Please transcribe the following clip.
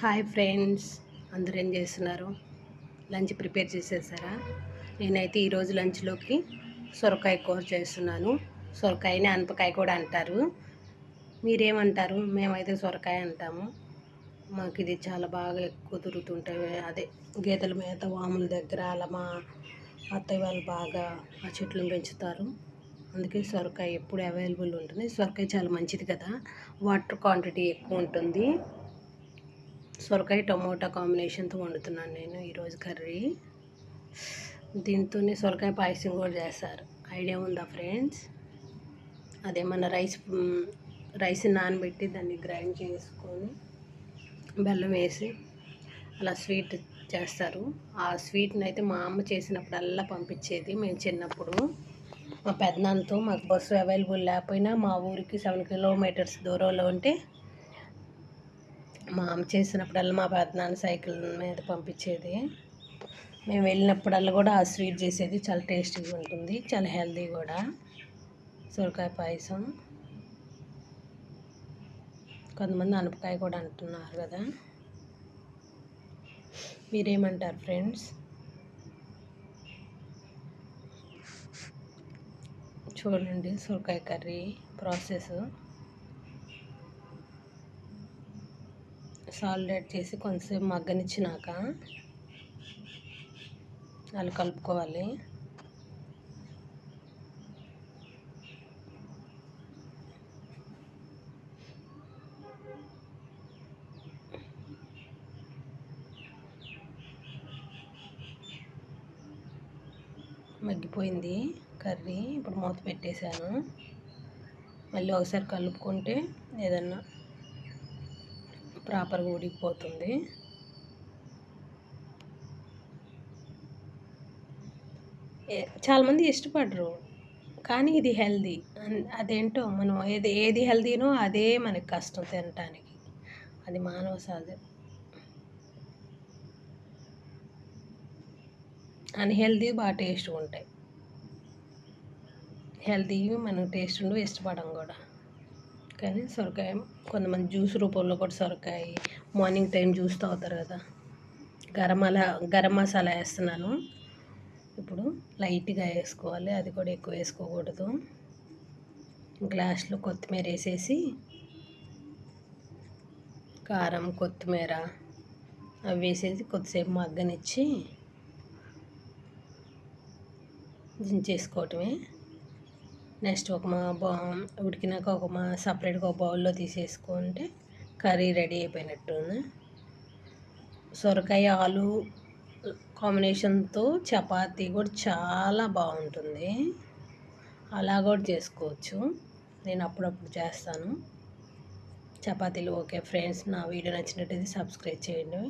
Hi friends అందరూ ఏం చేస్తున్నారు? లంచ్ ప్రిపేర్ చేసేసారా? నేనైతే ఈరోజు లంచ్లోకి సొరకాయ కూర చేస్తున్నాను. సొరకాయని అనపకాయ కూడా అంటారు. మీరేమంటారు? మేమైతే సొరకాయ అంటాము. మాకు ఇది చాలా బాగా ఎక్కువ దొరుకుతుంటాయి అదే గేదెల మేత వాముల దగ్గర అలా మా అత్తయ్య వాళ్ళు బాగా ఆ చెట్లను పెంచుతారు. అందుకే సొరకాయ ఎప్పుడు అవైలబుల్ ఉంటుంది. సొరకాయ చాలా మంచిది కదా. వాటర్ క్వాంటిటీ ఎక్కువ ఉంటుంది. సొరకాయ టమోటా కాంబినేషన్తో వండుతున్నాను నేను ఈరోజు కర్రీ. దీంతోనే సొరకాయ పాయసం కూడా చేస్తారు. ఐడియా ఉందా ఫ్రెండ్స్? అదే మన రైస్ రైస్ నానబెట్టి దాన్ని గ్రైండ్ చేసుకొని బెల్లం వేసి అలా స్వీట్ చేస్తారు. ఆ స్వీట్ని అయితే మా అమ్మ చేసినప్పుడల్లా పంపించేది మేము చిన్నప్పుడు. మా పెద్దనాన్నతో మాకు బస్సు అవైలబుల్ లేకపోయినా మా ఊరికి సెవెన్ కిలోమీటర్స్ దూరంలో ఉంటే మా అమ్మ చేసినప్పుడల్లా మా పెద్దనాన్న సైకిల్ మీద పంపించేది. మేము వెళ్ళినప్పుడల్లా కూడా ఆ స్వీట్ చేసేది చాలా టేస్టీగా ఉంటుంది చాలా హెల్దీ కూడా. సొరకాయ పాయసం. కొంతమంది అనపకాయ కూడా అంటున్నారు కదా. మీరేమంటారు ఫ్రెండ్స్? చూడండి సొరకాయ కర్రీ ప్రాసెస్. సాల్ట్ యాడ్ చేసి కొంతసేపు మగ్గనిచ్చినాక అలా కలుపుకోవాలి. మగ్గిపోయింది కర్రీ. ఇప్పుడు మూత పెట్టేశాను. మళ్ళీ ఒకసారి కలుపుకుంటే ఏదన్నా ప్రాపర్గా ఉడికిపోతుంది చాలామంది ఇష్టపడరు కానీ ఇది హెల్దీ. అదేంటో మనం ఏది ఏది హెల్దీనో అదే మనకి కష్టం తినటానికి. అది మానవ సహజం. అన్హెల్దీ బాగా టేస్ట్గా ఉంటాయి. హెల్దీ మనం టేస్ట్ ఉండవు ఇష్టపడం కూడా. కానీ సొరకాయ కొంతమంది జ్యూస్ రూపంలో కూడా సొరకాయ మార్నింగ్ టైం జ్యూస్ తాగుతారు కదా. గరం అలా గరం మసాలా వేస్తున్నాను. ఇప్పుడు లైట్గా వేసుకోవాలి. అది కూడా ఎక్కువ వేసుకోకూడదు. గ్లాస్లో కొత్తిమీర వేసేసి కారం కొత్తిమీర అవి వేసేసి కొద్దిసేపు మగ్గనిచ్చి దించేసుకోవటమే. నెక్స్ట్ ఒక మా బా ఉడికినాక ఒక మా సపరేట్గా ఒక బౌల్లో తీసేసుకుంటే కర్రీ రెడీ అయిపోయినట్టు సొరకాయ ఆలు కాంబినేషన్తో చపాతీ కూడా చాలా బాగుంటుంది. అలా కూడా చేసుకోవచ్చు. నేను అప్పుడప్పుడు చేస్తాను. చపాతీలు ఓకే ఫ్రెండ్స్ నా వీడియో నచ్చినట్టయితే సబ్స్క్రైబ్ చేయండి.